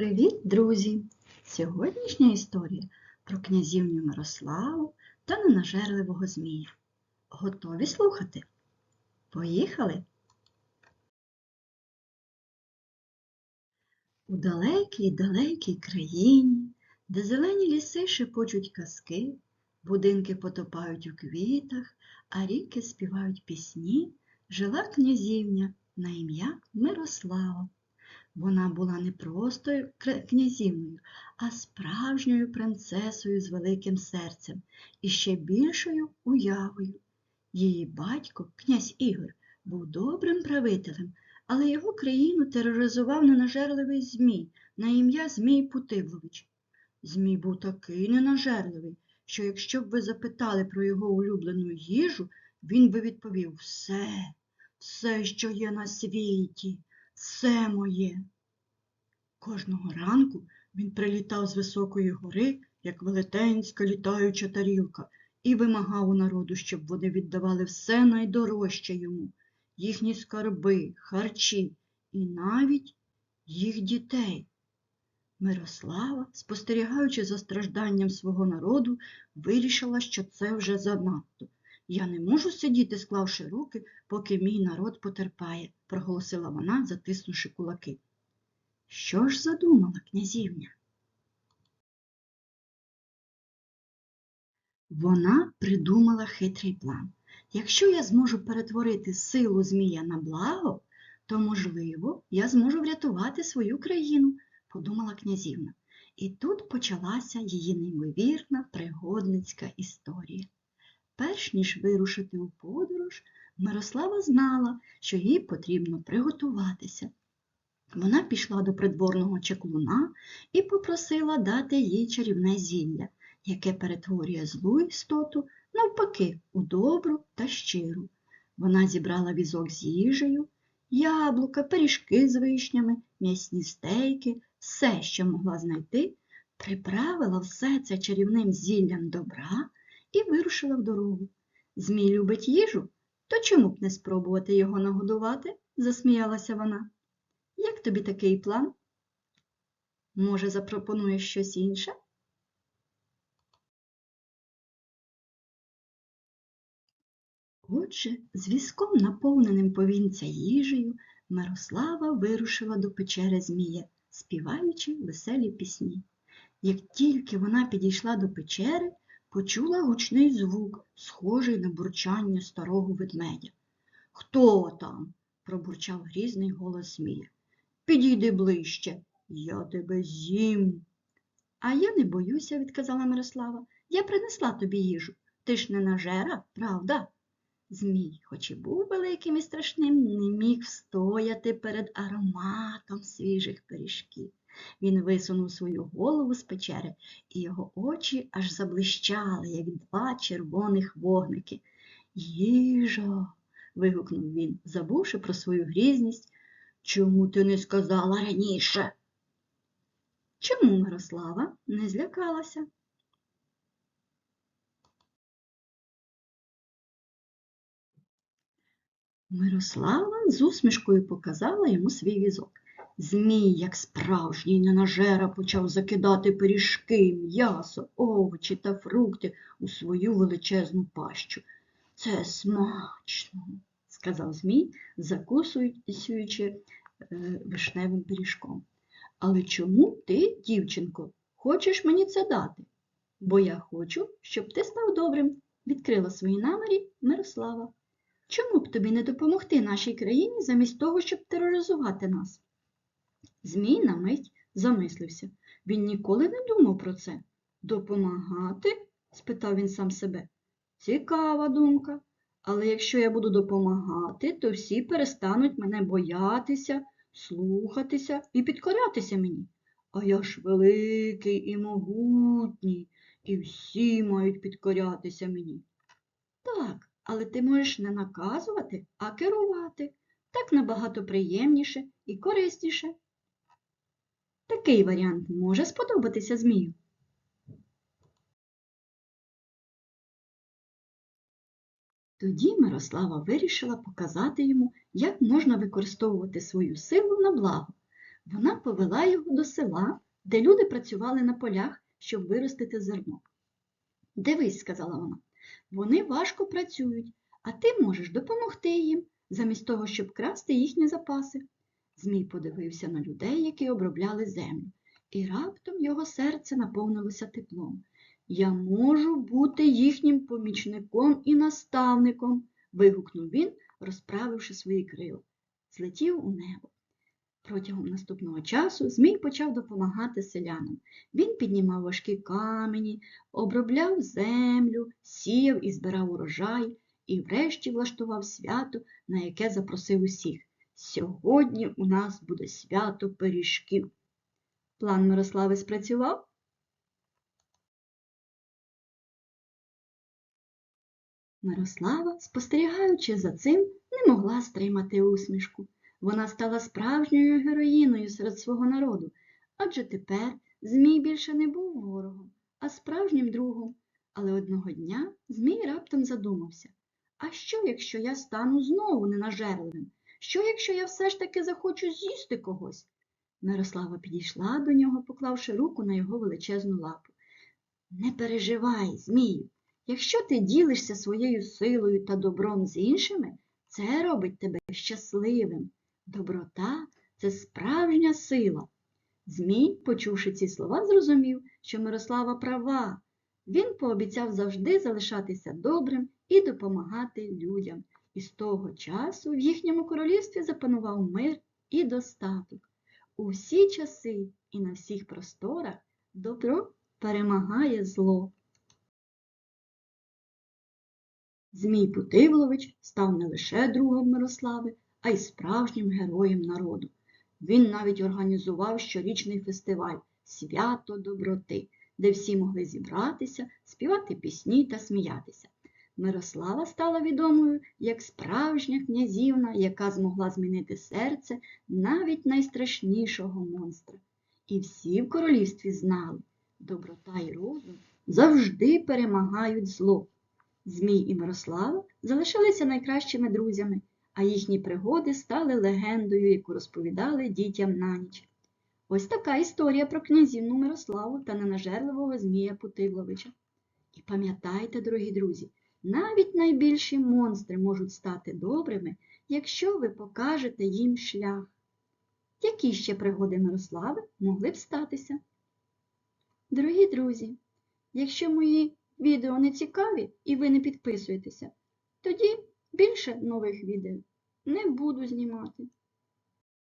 Привіт, друзі! Сьогоднішня історія про князівню Мирославу та ненажерливого змія. Готові слухати? Поїхали! У далекій далекій країні, де зелені ліси шепочуть казки, будинки потопають у квітах, а ріки співають пісні, жила князівня на ім'я Мирослава. Вона була не просто князівною, а справжньою принцесою з великим серцем і ще більшою уявою. Її батько, князь Ігор, був добрим правителем, але його країну тероризував ненажерливий Змій на ім'я Змій Путивлович. Змій був такий ненажерливий, що якщо б ви запитали про його улюблену їжу, він би відповів все, все, що є на світі все моє. Кожного ранку він прилітав з високої гори, як велетенська літаюча тарілка, і вимагав у народу, щоб вони віддавали все найдорожче йому, їхні скарби, харчі і навіть їх дітей. Мирослава, спостерігаючи за стражданням свого народу, вирішила, що це вже занадто. Я не можу сидіти, склавши руки, поки мій народ потерпає, проголосила вона, затиснувши кулаки. Що ж задумала князівня? Вона придумала хитрий план. Якщо я зможу перетворити силу змія на благо, то, можливо, я зможу врятувати свою країну, подумала князівна. І тут почалася її неймовірна пригодницька історія. Перш ніж вирушити у подорож, Мирослава знала, що їй потрібно приготуватися. Вона пішла до придворного чаклуна і попросила дати їй чарівне зілля, яке перетворює злу істоту навпаки у добру та щиру. Вона зібрала візок з їжею, яблука, пиріжки з вишнями, м'ясні стейки, все, що могла знайти, приправила все це чарівним зіллям добра і вирушила в дорогу. Змій любить їжу, то чому б не спробувати його нагодувати? засміялася вона. Як тобі такий план? Може, запропонуєш щось інше? Отже, з візком, наповненим повінця їжею, Мирослава вирушила до печери Змія, співаючи веселі пісні. Як тільки вона підійшла до печери, почула гучний звук, схожий на бурчання старого ведмедя. Хто там? пробурчав грізний голос Змія. Підійди ближче, я тебе з'їм. А я не боюся, відказала Мирослава. Я принесла тобі їжу. Ти ж не нажера, правда? Змій, хоч і був великим і страшним, не міг встояти перед ароматом свіжих пиріжків. Він висунув свою голову з печери, і його очі аж заблищали, як два червоних вогники. Їжа. вигукнув він, забувши про свою грізність. Чому ти не сказала раніше? Чому Мирослава не злякалася? Мирослава з усмішкою показала йому свій візок. Змій, як справжній ненажера, почав закидати пиріжки, м'ясо, овочі та фрукти у свою величезну пащу. Це смачно, сказав Змій, закусуючи е, вишневим пиріжком. Але чому ти, дівчинко, хочеш мені це дати? Бо я хочу, щоб ти став добрим, відкрила свої намірі Мирослава. Чому б тобі не допомогти нашій країні замість того, щоб тероризувати нас? Змій на мить замислився. Він ніколи не думав про це. Допомагати? спитав він сам себе. Цікава думка. Але якщо я буду допомагати, то всі перестануть мене боятися, слухатися і підкорятися мені. А я ж великий і могутній, і всі мають підкорятися мені. Так, але ти можеш не наказувати, а керувати. Так набагато приємніше і корисніше. Такий варіант може сподобатися Змію. Тоді Мирослава вирішила показати йому, як можна використовувати свою силу на благо. Вона повела його до села, де люди працювали на полях, щоб виростити зерно. Дивись, сказала вона, вони важко працюють, а ти можеш допомогти їм, замість того, щоб красти їхні запаси. Змій подивився на людей, які обробляли землю, і раптом його серце наповнилося теплом. Я можу бути їхнім помічником і наставником, вигукнув він, розправивши свої крила. Злетів у небо. Протягом наступного часу Змій почав допомагати селянам. Він піднімав важкі камені, обробляв землю, сіяв і збирав урожай, і врешті влаштував свято, на яке запросив усіх. Сьогодні у нас буде свято пиріжків. План Мирослави спрацював? Мирослава, спостерігаючи за цим, не могла стримати усмішку. Вона стала справжньою героїною серед свого народу, адже тепер Змій більше не був ворогом, а справжнім другом. Але одного дня Змій раптом задумався. А що, якщо я стану знову ненажерливим? Що, якщо я все ж таки захочу з'їсти когось? Мирослава підійшла до нього, поклавши руку на його величезну лапу. Не переживай, Змію, якщо ти ділишся своєю силою та добром з іншими, це робить тебе щасливим. Доброта це справжня сила. Змій, почувши ці слова, зрозумів, що Мирослава права. Він пообіцяв завжди залишатися добрим і допомагати людям. І з того часу в їхньому королівстві запанував мир і достаток. У всі часи і на всіх просторах добро перемагає зло. Змій Путивлович став не лише другом Мирослави, а й справжнім героєм народу. Він навіть організував щорічний фестиваль Свято доброти, де всі могли зібратися, співати пісні та сміятися. Мирослава стала відомою як справжня князівна, яка змогла змінити серце навіть найстрашнішого монстра. І всі в королівстві знали, доброта і розум завжди перемагають зло. Змій і Мирослава залишилися найкращими друзями, а їхні пригоди стали легендою, яку розповідали дітям на ніч. Ось така історія про князівну Мирославу та ненажерливого Змія Путивловича. І пам'ятайте, дорогі друзі, навіть найбільші монстри можуть стати добрими, якщо ви покажете їм шлях. Які ще пригоди Мирослави могли б статися? Дорогі друзі, якщо мої відео не цікаві і ви не підписуєтеся, тоді більше нових відео не буду знімати.